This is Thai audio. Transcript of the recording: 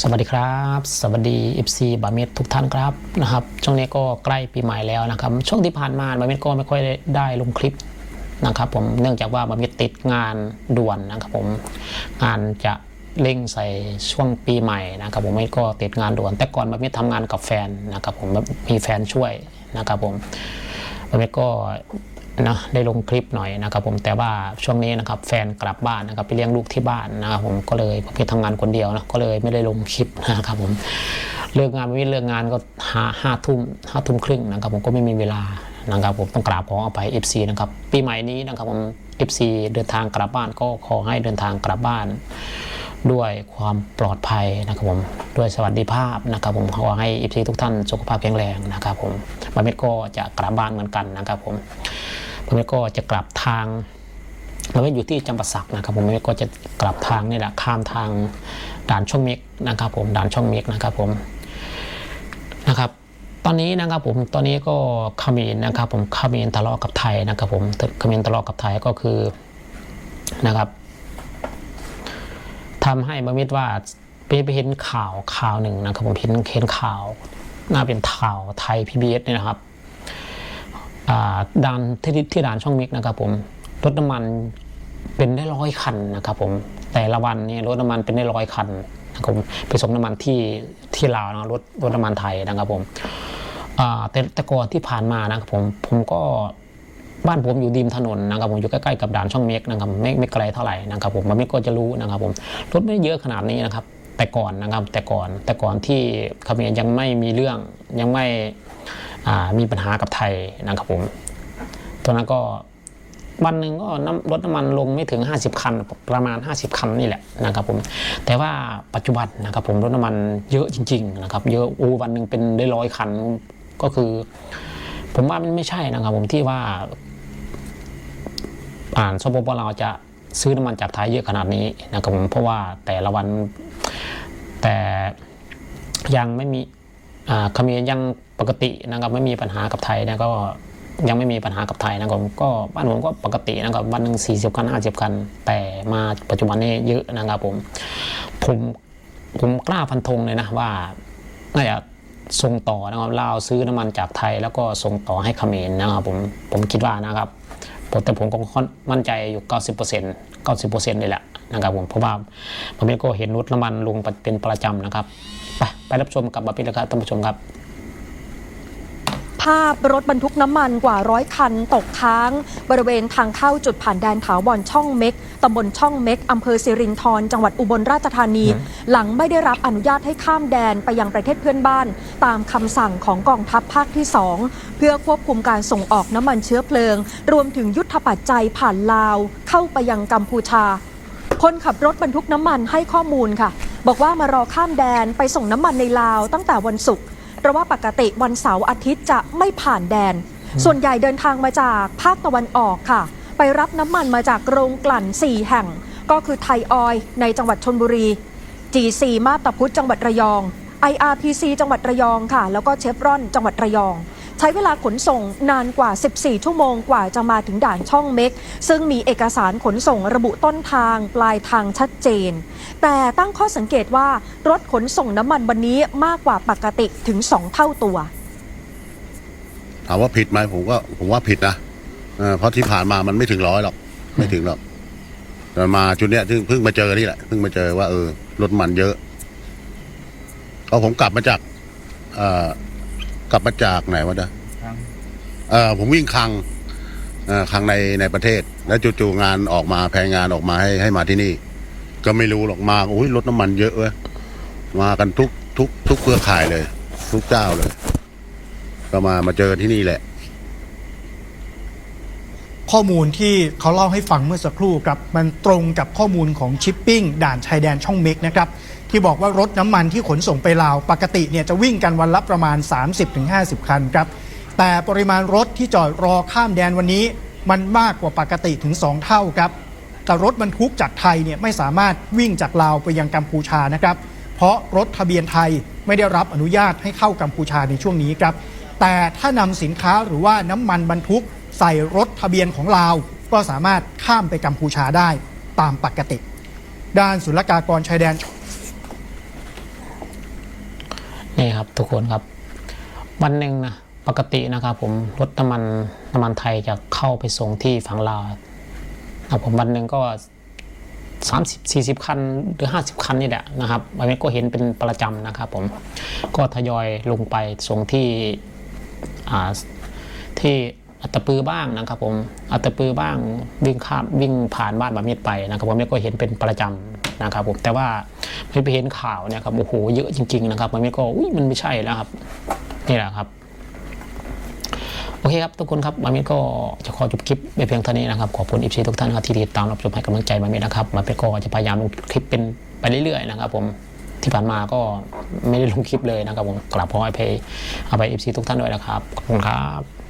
สวัสดีครับ สวัสดี FC บาเมดทุกท่านครับนะครับช่วงนี้ก็ใกล้ปีใหม่แล้วนะครับ ช่วงที่ผ่านมาบาเมดก็ไม่ค่อยได้ลงคลิปนะครับ ผมเนื่องจากว่าบาเมดติดงานด่วนนะครับผมงานจะเร่งใส่ช่วงปีใหม่นะครับ ผมไม่ก็ติดงานด่วน แต่ก่อนบาเมดทำงานกับแฟนนะครับ ผมมีแฟนช่วยนะครับ ผมบาเมดก็ นะได้ลงคลิปหน่อยนะครับผมแต่ว่าช่วงนี้นะครับแฟนกลับบ้านนะครับไปเลี้ยงลูกที่บ้านนะครับผมก็เลยบาเมทำงานคนเดียวนะก็เลยไม่ได้ลงคลิปนะครับผมเลิกงานไม่เลิกงานก็ห้าห้าทุ่มห้าทุ่มครึ่งนะครับผมก็ไม่มีเวลานะครับผมต้องกราบขออภัย FC นะครับปีใหม่นี้นะครับผม FC เดินทางกลับบ้านก็ขอให้เดินทางกลับบ้าน ด้วยความปลอดภัยนะครับผมด้วยสวัสดิภาพนะครับผมขอให้อีพีทุกท่านสุขภาพแข็งแรงนะครับผมบาเมดก็จะกลับบ้านเหมือนกันนะครับผม บาเมก็จะกลับทางบาเมดอยู่ที่จำปาสักนะครับ ผมก็จะกลับทางนี่แหละข้ามทางด่านช่องเมกนะครับ ผมด่านช่องเมกนะครับผมนะครับ ตอนนี้นะครับผมตอนนี้ก็เขมรนะครับ ผมเขมรทะเลาะกับไทยนะครับ ผมเขมรทะเลาะกับไทยก็คือนะครับทำให้บามิดว่าไปไปเห็นข่าวข่าวหนึ่งนะครับ ผมเห็นเห็นข่าวน่าเป็นข่าวไทยพีบีเอสเนี่ยนะครับ ด่านที่ที่ด่านช่องมิกนะครับผมรถน้ำมันเป็นได้ร้อยคันนะครับผมแต่ละวันเนี่ยรถน้ำมันเป็นได้ร้อยคันนะครับผมไปส่งน้ำมันที่ที่ลาวนะรถรถน้ำมันไทยนะครับผมแต่แต่ก่อนที่ผ่านมานะครับผมผมก็บ้านผมอยู่ริมถนนนะครับผมอยู่ใกล้ๆกับด่านช่องเมกนะครับไม่ไม่ไกลเท่าไหร่นะครับผมมันไม่ก็จะรู้นะครับผมรถไม่เยอะขนาดนี้นะครับ แต่ก่อนนะครับแต่ก่อนแต่ก่อนที่เขมรยังไม่มีเรื่องยังไม่ มีปัญหากับไทยนะครับผมตอนนั้นก็วันหนึ่งก็น้ำรถน้ำมันลงไม่ถึง 50 คัน ประมาณ 50 คันนี่แหละนะครับผมแต่ว่าปัจจุบันนะครับผมรถน้ำมันเยอะจริง ๆ นะครับ เยอะโอ้วันหนึ่งเป็นได้ร้อยคันก็คือ ผมว่ามันไม่ใช่นะครับผมที่ว่า อ่านสปปเราจะซื้อน้ำมันจากไทยเยอะขนาดนี้นะครับผมเพราะว่าแต่ละวันแต่ยังไม่มี เขมรยังปกตินะครับไม่มีปัญหากับไทยนะก็ยังไม่มีปัญหากับไทยนะครับผมก็บ้านผมก็ปกตินะครับวันหนึ่งสี่สิบคันห้าสิบคัน แต่มาปัจจุบันนี้เยอะนะครับผมผมผมกล้าฟันธงเลยนะว่าน่าจะส่งต่อนะครับเราซื้อน้ำมันจากไทยแล้วก็ส่งต่อให้เขมรนะครับผมผมคิดว่านะครับ แต่ผมก็ค่อนมั่นใจอยู่ 90% 90%เลยแหละนะครับผมเพราะว่าผมเองก็เห็นรถน้ำมันลงเป็นประจำนะครับ ไปไปรับชมกับบาปิดนะครับท่านผู้ชมครับ ภาพรถบรรทุกน้ำมันกว่าร้อยคันตกค้าง บริเวณทางเข้าจุดผ่านแดนถาวรช่องเม็กตำบลช่องเม็กอำเภอสิรินธรจังหวัดอุบลราชธานี หลังไม่ได้รับอนุญาตให้ข้ามแดนไปยังประเทศเพื่อนบ้าน ตามคำสั่งของกองทัพภาคที่ 2 เพื่อควบคุมการส่งออกน้ำมันเชื้อเพลิง รวมถึงยุทธปัจจัยผ่านลาว เข้าไปยังกัมพูชา คนขับรถบรรทุกน้ำมันให้ข้อมูลค่ะ บอกว่ามารอข้ามแดนไปส่งน้ำมันในลาวตั้งแต่วันศุกร์ เพราะว่าปกติวันเสาร์อาทิตย์จะไม่ผ่านแดน ส่วนใหญ่เดินทางมาจากภาคตะวันออกค่ะ ไปรับน้ำมันมาจากโรงกลั่น 4 แห่ง ก็คือไทยออยล์ในจังหวัดชนบุรี GC มาบตาพุธจังหวัดระยอง IRPC จังหวัดระยองค่ะ แล้วก็เชฟรอนจังหวัดระยองใช้เวลาขนส่งนานกว่า 14 ชั่วโมงกว่าจะมาถึงด่านช่องเม็ก ซึ่งมีเอกสารขนส่งระบุต้นทางปลายทางชัดเจน แต่ตั้งข้อสังเกตว่ารถขนส่งน้ำมันวันนี้มากกว่าปกติถึง 2 เท่าตัว ถามว่าผิดไหมผมก็ผมว่าผิดนะเเพราะที่ผ่านมามันไม่ถึงร้อยหรอกไม่ถึงหรอกแต่มาจุดเนี้ยเพิ่งมาเจอนี่แหละเพิ่งมาเจอว่าเออรถมันเยอะเพราะผมกลับมาจากอ่อ กลับมาจากไหนวะนะเออผมวิ่งคลังเอ่อคลังในในประเทศ แล้วจู่ๆงานออกมาแพงงานออกมาให้ให้มาที่นี่ ก็ไม่รู้หรอกมาโอ้ยรถน้ำมันเยอะเว้ยมากันทุกทุกทุกเครือข่ายเลย ทุกเจ้าเลย ก็มามาเจอที่นี่แหละ ข้อมูลที่เขาเล่าให้ฟังเมื่อสักครู่ครับมันตรงกับข้อมูลของชิปปิ้งด่านชายแดนช่องเม็กนะครับ ที่บอกว่ารถน้ำมันที่ขนส่งไปลาว ปกติเนี่ยจะวิ่งกันวันละประมาณ 30-50 คันครับ แต่ปริมาณรถที่จอดรอข้ามแดนวันนี้ มันมากกว่าปกติถึง 2 เท่าครับ แต่รถบรรทุกจากไทยเนี่ยไม่สามารถวิ่งจากลาวไปยังกัมพูชานะครับ เพราะรถทะเบียนไทยไม่ได้รับอนุญาตให้เข้ากัมพูชาในช่วงนี้ครับ แต่ถ้านำสินค้าหรือว่าน้ำมันบรรทุกใส่รถทะเบียนของลาว ก็สามารถข้ามไปกัมพูชาได้ตามปกติ ด้านศุลกากรชายแดน นี่ครับทุกคนครับ วันหนึ่งนะปกตินะครับผมรถน้ำมันน้ำมันไทยจะเข้าไปส่งที่ฝั่งลาวนะผมวันหนึ่งก็ 30 40 คันหรือ 50 คันนี่แหละนะครับวันนี้ก็เห็นเป็นประจำนะครับผมก็ทยอยลงไปส่งที่ที่อัตปือบ้างนะครับผมอัตปือบ้างวิ่งข้ามวิ่งผ่านบ้านบามิดไปนะครับผมเนี่ยก็เห็นเป็นประจำ นะครับผมแต่ว่าไม่ไปเห็นข่าวเนี่ยครับโอ้โหเยอะจริง ๆ นะครับบามิดก็อุ้ยมันไม่ใช่แล้วครับนี่แหละครับโอเคครับทุกคนครับมามิดก็จะขอจบคลิปไปเพียงเท่านี้นะครับ ขอบคุณอีพีทุกท่านครับที่ติดตามรับชมให้กำลังใจมามิดนะครับมาเป็นก็จะพยายามลงคลิปเป็นไปเรื่อยๆนะครับ ผมที่ผ่านมาก็ไม่ได้ลงคลิปเลยนะครับผมกลับขอให้ไปเอาไปอีพีทุกท่านด้วยนะครับขอบคุณครับ